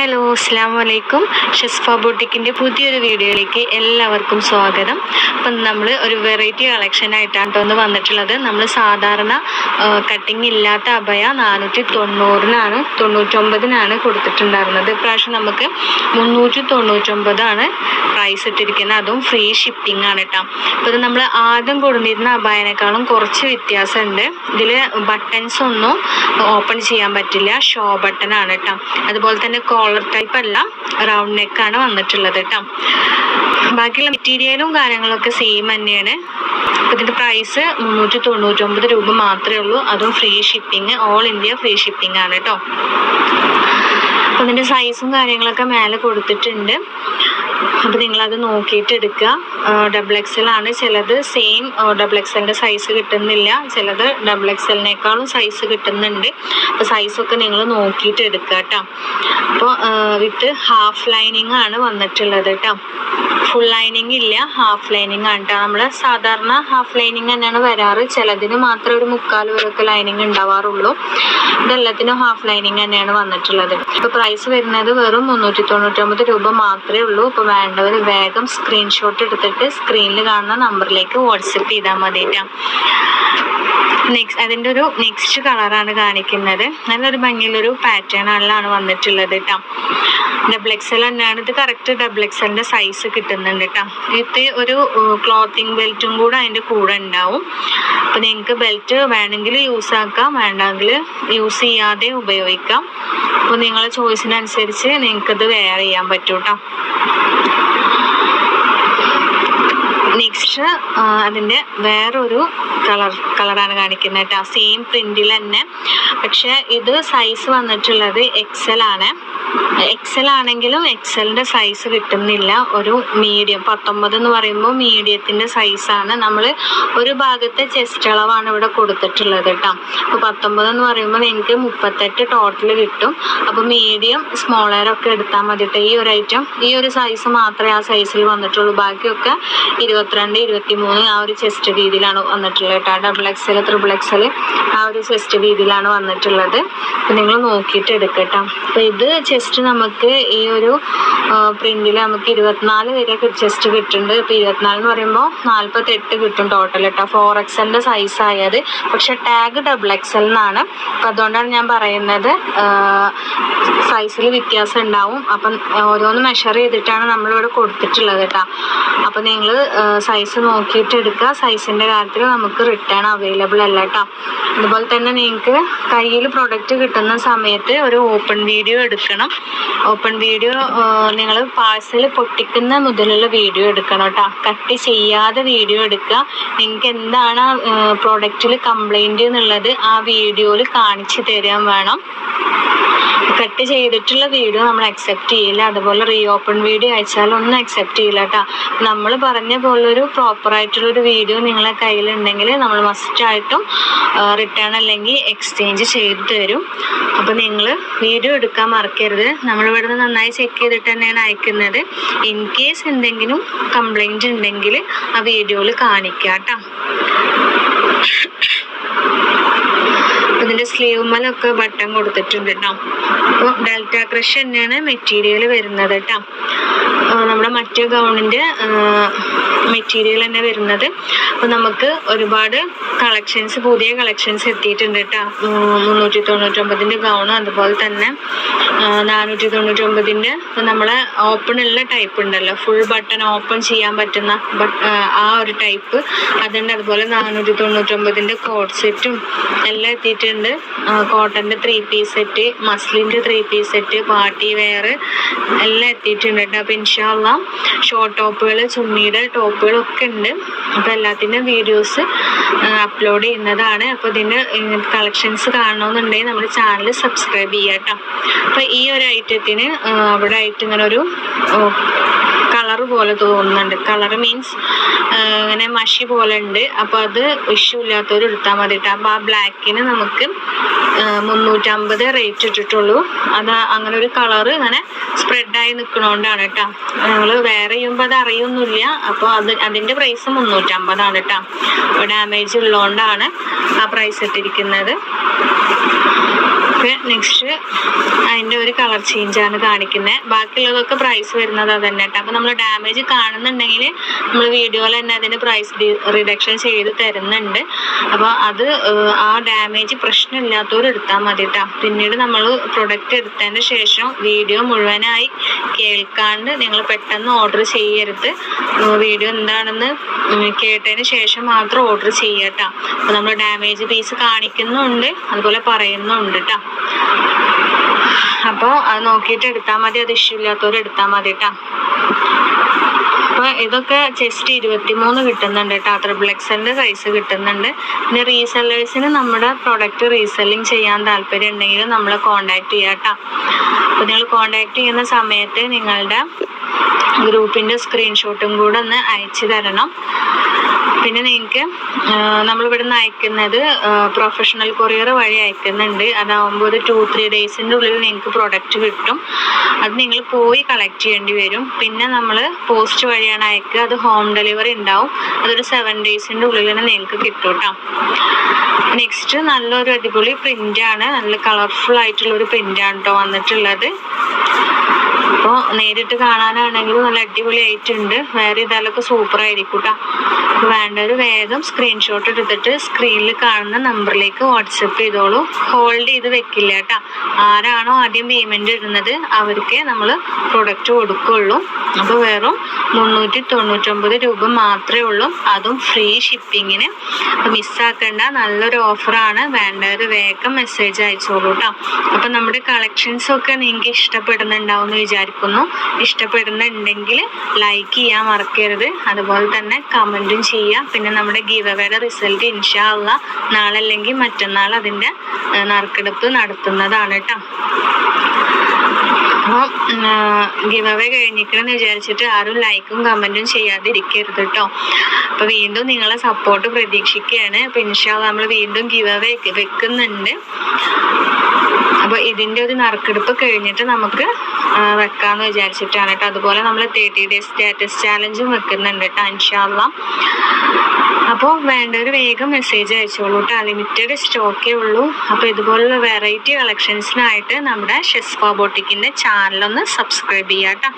Hello അസ്സാം വലൈക്കും ഷെസ്ഫ ബൊട്ടിക്കിന്റെ പുതിയൊരു വീഡിയോയിലേക്ക് എല്ലാവർക്കും സ്വാഗതം. അപ്പം നമ്മൾ ഒരു വെറൈറ്റി കളക്ഷൻ ആയിട്ടാണ് ഒന്ന് വന്നിട്ടുള്ളത്. നമ്മൾ സാധാരണ കട്ടിങ് ഇല്ലാത്ത അഭയ നാനൂറ്റി തൊണ്ണൂറിനാണ് തൊണ്ണൂറ്റൊമ്പതിനാണ് കൊടുത്തിട്ടുണ്ടായിരുന്നത്. ഇപ്രാവശ്യം നമുക്ക് മുന്നൂറ്റി തൊണ്ണൂറ്റൊമ്പതാണ് പ്രൈസ് ഇട്ടിരിക്കുന്നത്. അതും ഫ്രീ ഷിപ്പിംഗ് ആണ് കേട്ടോ. അപ്പോൾ നമ്മൾ ആദ്യം കൊടുത്തിരുന്ന അഭയനേക്കാളും കുറച്ച് വ്യത്യാസമുണ്ട്. ഇതിൽ ബട്ടൺസ് ഒന്നും ഓപ്പൺ ചെയ്യാൻ പറ്റില്ല. ഷോ ബട്ടൺ ആണ് കേട്ടോ. അതുപോലെ തന്നെ കോളർ ടൈപ്പ് അല്ല റൗണ്ട് നെക്കാണ് വന്നിട്ടുള്ളത് കേട്ടോ ബാക്കിയുള്ള മെറ്റീരിയലും കാര്യങ്ങളൊക്കെ സെയിം തന്നെയാണ്. ഇതിന്റെ പ്രൈസ് മുന്നൂറ്റി തൊണ്ണൂറ്റൊമ്പത് രൂപ മാത്രമേ ഉള്ളൂ. അതും free shipping all India free shipping ആണ് കേട്ടോ അപ്പോൾ ഇതിന്റെ സൈസും കാര്യങ്ങളൊക്കെ മേലെ കൊടുത്തിട്ടുണ്ട്. അപ്പോൾ നിങ്ങളത് നോക്കിയിട്ട് എടുക്കുക ഡബിൾ എക്സ് എൽ ആണ് ചിലത് സെയിം ഡബിൾ എക്സ് എക്സലിന്റെ സൈസ് കിട്ടുന്നില്ല. ചിലത് ഡബിൾ എക്സ് എക്സലിനേക്കാളും സൈസ് കിട്ടുന്നുണ്ട്. അപ്പോൾ സൈസൊക്കെ നിങ്ങൾ നോക്കിയിട്ട് എടുക്കുക കേട്ടോ അപ്പോൾ വിത്ത് ഹാഫ് ലൈനിങ് ആണ് വന്നിട്ടുള്ളത് കേട്ടോ ഫുൾ ലൈനിങ് ഇല്ല ഹാഫ് ലൈനിങ് ആണ് കേട്ടോ നമ്മൾ സാധാരണ ഹാഫ് ലൈനിങ് തന്നെയാണ് വരാറ്. ചിലതിന് മാത്രമേ ഒരു മുക്കാൽ വരെയൊക്കെ ലൈനിങ് ഉണ്ടാവാറുള്ളൂ. ഇതെല്ലാത്തിനും ഹാഫ് ലൈനിങ് തന്നെയാണ് വന്നിട്ടുള്ളത്. ഇപ്പോൾ പ്രൈസ് വരുന്നത് വെറും മുന്നൂറ്റി തൊണ്ണൂറ്റൊമ്പത് രൂപ മാത്രമേ ഉള്ളൂ. ഇപ്പോൾ വേണ്ടവർ വേഗം സ്ക്രീൻഷോട്ട് എടുത്തിട്ട് സ്ക്രീനിൽ കാണുന്ന നമ്പറിലേക്ക് വാട്സപ്പ് ചെയ്താൽ മതി നെക്സ്റ്റ് അതിന്റെ ഒരു നെക്സ്റ്റ് കളറാണ് കാണിക്കുന്നത്. നല്ലൊരു ഭംഗിയുള്ളൊരു പാറ്റേൺ ആണ് വന്നിട്ടുള്ളത് കേട്ടോ ഡബിൾ എക്സൽ തന്നെയാണ്. ഇത് കറക്റ്റ് ഡബിൾ എക്സലിന്റെ സൈസ് കിട്ടുന്നുണ്ട് കേട്ടോ ഇത് ഒരു ക്ലോത്തിങ് ബെൽറ്റും കൂടെ അതിന്റെ കൂടെ ഉണ്ടാവും. അപ്പോൾ നിങ്ങൾക്ക് ബെൽറ്റ് വേണമെങ്കിൽ യൂസ് ആക്കാം. വേണ്ടെങ്കിൽ യൂസ് ചെയ്യാതെ ഉപയോഗിക്കാം. അപ്പോൾ നിങ്ങളുടെ ചോയ്സിനനുസരിച്ച് നിങ്ങൾക്കത് വെയർ ചെയ്യാൻ പറ്റും നെക്സ്റ്റ് അതിന്റെ വേറൊരു കളർ കളറാണ് കാണിക്കുന്നത് കേട്ടോ. സെയിം പ്രിന്റിൽ തന്നെ. പക്ഷേ ഇത് സൈസ് വന്നിട്ടുള്ളത് എക്സൽ ആണ്. എക്സൽ ആണെങ്കിലും എക്സലിന്റെ സൈസ് കിട്ടുന്നില്ല. ഒരു മീഡിയം പത്തൊമ്പത് എന്ന് പറയുമ്പോൾ മീഡിയത്തിന്റെ സൈസാണ് നമ്മൾ ഒരു ഭാഗത്തെ ചെസ്റ്റ് അളവാണ് ഇവിടെ കൊടുത്തിട്ടുള്ളത് കേട്ടോ. അപ്പോൾ പത്തൊമ്പത് എന്ന് പറയുമ്പോൾ നിങ്ങൾക്ക് മുപ്പത്തെട്ട് ടോട്ടൽ കിട്ടും. അപ്പോൾ മീഡിയം സ്മോളറൊക്കെ എടുത്താൽ മതി കേട്ടോ ഈ ഒരു ഐറ്റം ഈ ഒരു സൈസ് മാത്രമേ ആ സൈസിൽ വന്നിട്ടുള്ളൂ. ബാക്കിയൊക്കെ ഇരുപത്തിരണ്ട് ഇരുപത്തി മൂന്ന് ആ ഒരു ചെസ്റ്റ് രീതിയിലാണ് വന്നിട്ടുള്ളത് കേട്ടോ. ഡബിൾ എക്സൽ ത്രിബിൾ എക്സൽ ആ ഒരു ചെസ്റ്റ് രീതിയിലാണ് വന്നിട്ടുള്ളത്. അപ്പം നിങ്ങൾ നോക്കിയിട്ട് എടുക്കട്ടോ അപ്പോൾ ഇത് ചെസ്റ്റ് നമുക്ക് ഈ ഒരു പ്രിന്റിൽ നമുക്ക് ഇരുപത്തിനാല് വരെ ചെസ്റ്റ് കിട്ടുന്നുണ്ട്. അപ്പോൾ ഇരുപത്തിനാല് എന്ന് പറയുമ്പോൾ നാൽപ്പത്തെട്ട് കിട്ടും ടോട്ടൽ കേട്ടോ ഫോർ എക്സലിന്റെ സൈസ് ആയത്. പക്ഷെ ടാഗ് ഡബിൾ എക്സൽ എന്നാണ് അപ്പം അതുകൊണ്ടാണ് ഞാൻ പറയുന്നത് സൈസിൽ വ്യത്യാസം ഉണ്ടാവും. അപ്പം ഓരോന്ന് മെഷർ ചെയ്തിട്ടാണ് നമ്മളിവിടെ കൊടുത്തിട്ടുള്ളത് കേട്ടോ അപ്പം നിങ്ങൾ നോക്കിയിട്ട് എടുക്കുക. സൈസിന്റെ കാര്യത്തിൽ നമുക്ക് റിട്ടേൺ അവൈലബിൾ അല്ല കേട്ടോ അതുപോലെ തന്നെ നിങ്ങൾക്ക് കയ്യിൽ പ്രൊഡക്റ്റ് കിട്ടുന്ന സമയത്ത് ഒരു ഓപ്പൺ വീഡിയോ എടുക്കണം. ഓപ്പൺ വീഡിയോ നിങ്ങൾ പാഴ്സൽ പൊട്ടിക്കുന്ന മുതലുള്ള വീഡിയോ എടുക്കണം കേട്ടോ കട്ട് ചെയ്യാതെ വീഡിയോ എടുക്കുക. നിങ്ങൾക്ക് എന്താണ് പ്രോഡക്റ്റിൽ കംപ്ലൈന്റ് എന്നുള്ളത് ആ വീഡിയോയിൽ കാണിച്ചു തരാൻ വേണം. കട്ട് ചെയ്തിട്ടുള്ള വീഡിയോ നമ്മൾ അക്സെപ്റ്റ് ചെയ്യില്ല. അതുപോലെ റീ ഓപ്പൺ വീഡിയോ അയച്ചാൽ ഒന്നും അക്സെപ്റ്റ് ചെയ്യില്ല കേട്ടോ നമ്മൾ പറഞ്ഞ പോലൊരു പ്രോപ്പർ ആയിട്ടുള്ള ഒരു വീഡിയോ നിങ്ങളെ കയ്യിലുണ്ടെങ്കിൽ നമ്മൾ മസ്റ്റ് മസ്റ്റായിട്ടും റിട്ടേൺ അല്ലെങ്കിൽ എക്സ്ചേഞ്ച് ചെയ്ത് തരും. അപ്പോൾ നിങ്ങൾ വീഡിയോ എടുക്കാൻ മറക്കരുത്. നമ്മളിവിടെ നിന്ന് നന്നായി ചെക്ക് ചെയ്തിട്ട് തന്നെയാണ് അയക്കുന്നത്. ഇൻ കേസ് എന്തെങ്കിലും കംപ്ലൈന്റ് ഉണ്ടെങ്കിൽ ആ വീഡിയോയിൽ കാണിക്കാം കേട്ടോ ഇതിന്റെ സ്ലീവുമ്മലൊക്കെ ബട്ടൺ കൊടുത്തിട്ടുണ്ട് കേട്ടോ അപ്പോൾ ഡെൽറ്റ ക്രഷ് തന്നെയാണ് മെറ്റീരിയൽ വരുന്നത് കേട്ടോ നമ്മുടെ മറ്റു ഗൗണിന്റെ മെറ്റീരിയൽ തന്നെ വരുന്നത്. അപ്പോൾ നമുക്ക് ഒരുപാട് കളക്ഷൻസ് പുതിയ കളക്ഷൻസ് എത്തിയിട്ടുണ്ട് കേട്ടോ. മുന്നൂറ്റി തൊണ്ണൂറ്റൊമ്പതിന്റെ ഗൗണും അതുപോലെ തന്നെ നാനൂറ്റി തൊണ്ണൂറ്റൊമ്പതിന്റെ നമ്മളെ ഓപ്പൺ ഉള്ള ടൈപ്പ് ഉണ്ടല്ലോ. ഫുൾ ബട്ടൺ ഓപ്പൺ ചെയ്യാൻ പറ്റുന്ന ആ ഒരു ടൈപ്പ് അതുണ്ട്. അതുപോലെ നാനൂറ്റി തൊണ്ണൂറ്റൊമ്പതിന്റെ കോഡ് സെറ്റും എല്ലാം എത്തിയിട്ടുണ്ട്. കോട്ടന്റെ three piece set മസ്ലിന്റെ three piece set party wear എല്ലാം എത്തിയിട്ടുണ്ട് കേട്ടോ. അപ്പോൾ ഇൻഷാല്ല ഷോർട്ട് ടോപ്പുകൾ ചുമ്മിയുടെ ടോപ്പുകളൊക്കെ ഉണ്ട്. അപ്പോൾ എല്ലാത്തിന്റെയും വീഡിയോസ് അപ്ലോഡ് ചെയ്യുന്നതാണ്. അപ്പോൾ ഇതിന്റെ കളക്ഷൻസ് കാണണമെന്നുണ്ടെങ്കിൽ നമ്മുടെ ചാനൽ സബ്സ്ക്രൈബ് ചെയ്യാം കേട്ടോ അപ്പോൾ ഈ ഒരു ഐറ്റത്തിന് അവിടെ ആയിട്ട് ഇങ്ങനെ ഒരു കളർ പോലെ തോന്നുന്നുണ്ട്. കളർ മീൻസ് ഇങ്ങനെ മഷി പോലെ ഉണ്ട്. അപ്പോൾ അത് ഇഷ്യൂ ഇല്ലാത്തവർ എടുത്താൽ മതി കേട്ടോ ആ ബ്ലാക്കിന് നമുക്ക് മുന്നൂറ്റമ്പത് റേറ്റ് ഇട്ടിട്ടുള്ളൂ. അത് അങ്ങനെ ഒരു കളർ ഇങ്ങനെ സ്പ്രെഡായി നിൽക്കണോണ്ടാണ് കേട്ടോ നമ്മൾ വേറെ ചെയ്യുമ്പോൾ അത് അറിയൊന്നുമില്ല അപ്പോൾ അത് അതിന്റെ പ്രൈസ് മുന്നൂറ്റമ്പതാണ് കേട്ടോ അപ്പോൾ ഡാമേജ് ഉള്ളതുകൊണ്ടാണ് ആ പ്രൈസ് ഇട്ടിരിക്കുന്നത്. നെക്സ്റ്റ് അതിന്റെ ഒരു കളർ ചേഞ്ചാണ് കാണിക്കുന്നത് ബാക്കിയുള്ളതൊക്കെ പ്രൈസ് വരുന്നത് അത് തന്നെ കേട്ടോ അപ്പോൾ നമ്മൾ ഡാമേജ് കാണുന്നുണ്ടെങ്കിൽ നമ്മൾ വീഡിയോയിൽ തന്നെ അതിന് പ്രൈസ് റിഡക്ഷൻ ചെയ്ത് തരുന്നുണ്ട്. അപ്പോൾ അത് ആ ഡാമേജ് പ്രശ്നമില്ലാത്തവർ എടുത്താൽ മതി കേട്ടോ പിന്നീട് നമ്മൾ പ്രൊഡക്റ്റ് എടുത്തതിന് ശേഷം വീഡിയോ മുഴുവനായി കേൾക്കാണ്ട് നിങ്ങൾ പെട്ടെന്ന് ഓർഡർ ചെയ്യരുത്. വീഡിയോ എന്താണെന്ന് കേട്ടതിന് ശേഷം മാത്രം ഓർഡർ ചെയ്യാം കേട്ടോ അപ്പോൾ നമ്മൾ ഡാമേജ് പീസ് കാണിക്കുന്നുണ്ട് അതുപോലെ പറയുന്നുണ്ട് കേട്ടോ അപ്പോൾ അത് നോക്കിയിട്ട് എടുത്താൽ മതി അത് ഇഷ്യൂ ഇല്ലാത്തവർ എടുത്താൽ മതി കേട്ടോ അപ്പോൾ ഇതൊക്കെ ചെസ്റ്റ് ഇരുപത്തിമൂന്ന് കിട്ടുന്നുണ്ട് കേട്ടോ ത്രിബിൾ എക്സലിന്റെ സൈസ് കിട്ടുന്നുണ്ട്. പിന്നെ റീസെല്ലേഴ്സിന് നമ്മുടെ പ്രൊഡക്റ്റ് റീസെല്ലിംഗ് ചെയ്യാൻ താല്പര്യം ഉണ്ടെങ്കിൽ നമ്മളെ കോൺടാക്ട് ചെയ്യാം കേട്ടോ അപ്പോൾ നിങ്ങൾ കോൺടാക്ട് ചെയ്യുന്ന സമയത്ത് നിങ്ങളുടെ ഗ്രൂപ്പിന്റെ സ്ക്രീൻഷോട്ടും കൂടെ ഒന്ന് അയച്ചു തരണം. പിന്നെ നിങ്ങൾക്ക് നമ്മളിവിടെ നിന്ന് അയക്കുന്നത് പ്രൊഫഷണൽ കൊറിയർ വഴി അയക്കുന്നുണ്ട്. അതാവുമ്പോൾ ഒരു ടു ത്രീ ഡേയ്സിന്റെ ഉള്ളിൽ നിങ്ങൾക്ക് പ്രൊഡക്റ്റ് കിട്ടും. അത് നിങ്ങൾ പോയി കളക്ട് ചെയ്യേണ്ടി വരും. പിന്നെ നമ്മൾ പോസ്റ്റ് വഴിയാണ് അയക്കുക. അത് ഹോം ഡെലിവറി ഉണ്ടാവും. അതൊരു സെവൻ ഡേയ്സിന്റെ ഉള്ളിൽ തന്നെ നിങ്ങൾക്ക് കിട്ടും കേട്ടോ നെക്സ്റ്റ് നല്ലൊരു അടിപൊളി പ്രിന്റാണ് നല്ല കളർഫുൾ ആയിട്ടുള്ള ഒരു പ്രിന്റാണ് കേട്ടോ വന്നിട്ടുള്ളത്. അപ്പോൾ നേരിട്ട് കാണാനാണെങ്കിൽ നല്ല അടിപൊളി ആയിട്ടുണ്ട് വേറെ ഇതാലൊക്കെ സൂപ്പർ ആയിരിക്കും കേട്ടോ വേഗം സ്ക്രീൻഷോട്ട് എടുത്തിട്ട് സ്ക്രീനിൽ കാണുന്ന നമ്പറിലേക്ക് വാട്സപ്പ് ചെയ്തോളൂ. ഹോൾഡ് ചെയ്ത് വെക്കില്ല കേട്ടോ ആരാണോ ആദ്യം പേയ്മെന്റ് ഇടുന്നത് അവർക്ക് നമ്മൾ പ്രൊഡക്റ്റ് കൊടുക്കുള്ളൂ. അപ്പോൾ വെറും മുന്നൂറ്റി തൊണ്ണൂറ്റൊമ്പത് രൂപ മാത്രമേ ഉള്ളൂ. അതും ഫ്രീ ഷിപ്പിങ്ങിന് മിസ്സാക്കേണ്ട നല്ലൊരു ഓഫറാണ് വേണ്ടവർ വേഗം മെസ്സേജ് അയച്ചോളൂ കേട്ടോ അപ്പോൾ നമ്മുടെ കളക്ഷൻസ് ഒക്കെ നിങ്ങൾക്ക് ഇഷ്ടപ്പെടുന്നുണ്ടാവും എന്ന് വിചാരിക്കുന്നു ഇഷ്ടപ്പെടുന്നുണ്ടെങ്കിൽ ലൈക്ക് ചെയ്യാൻ മറക്കരുത്. അതുപോലെ തന്നെ കമന്റും ചെയ്യുക. പിന്നെ നമ്മുടെ ഗീവ് അവയുടെ റിസൾട്ട് ഇൻഷാള്ള നാളെ അല്ലെങ്കിൽ മറ്റന്നാൾ അതിന്റെ നറുക്കെടുപ്പ് നടത്തുന്നതാണ് കേട്ടോ അപ്പോൾ ഗിവ് അവേ വിചാരിച്ചിട്ട് ആരും ലൈക്കും കമന്റും ചെയ്യാതിരിക്കരുത് കേട്ടോ അപ്പോൾ വീണ്ടും നിങ്ങളെ സപ്പോർട്ട് പ്രതീക്ഷിക്കുകയാണ് അപ്പോൾ ഇൻഷാല്ല നമ്മൾ വീണ്ടും ഗിവ് വെക്കുന്നുണ്ട്. അപ്പോൾ ഇതിന്റെ ഒരു നറുക്കെടുപ്പ് കഴിഞ്ഞിട്ട് നമുക്ക് വെക്കാന്ന് വിചാരിച്ചിട്ടാണ് കേട്ടോ. അതുപോലെ നമ്മൾ തേർട്ടി ഡേയ്സ് സ്റ്റാറ്റസ് ചാലഞ്ചും വെക്കുന്നുണ്ട് കേട്ടോ അൻഷാള്ള അപ്പോൾ വേണ്ടവർ വേഗം മെസ്സേജ് അയച്ചോളൂ കേട്ടോ. ലിമിറ്റഡ് സ്റ്റോക്കേ ഉള്ളൂ. അപ്പോൾ ഇതുപോലുള്ള വെറൈറ്റി കളക്ഷൻസിനായിട്ട് നമ്മുടെ ഷെസ്ഫ ബോട്ടിക്കിന്റെ ചാനലൊന്ന് സബ്സ്ക്രൈബ് ചെയ്യാം കേട്ടോ.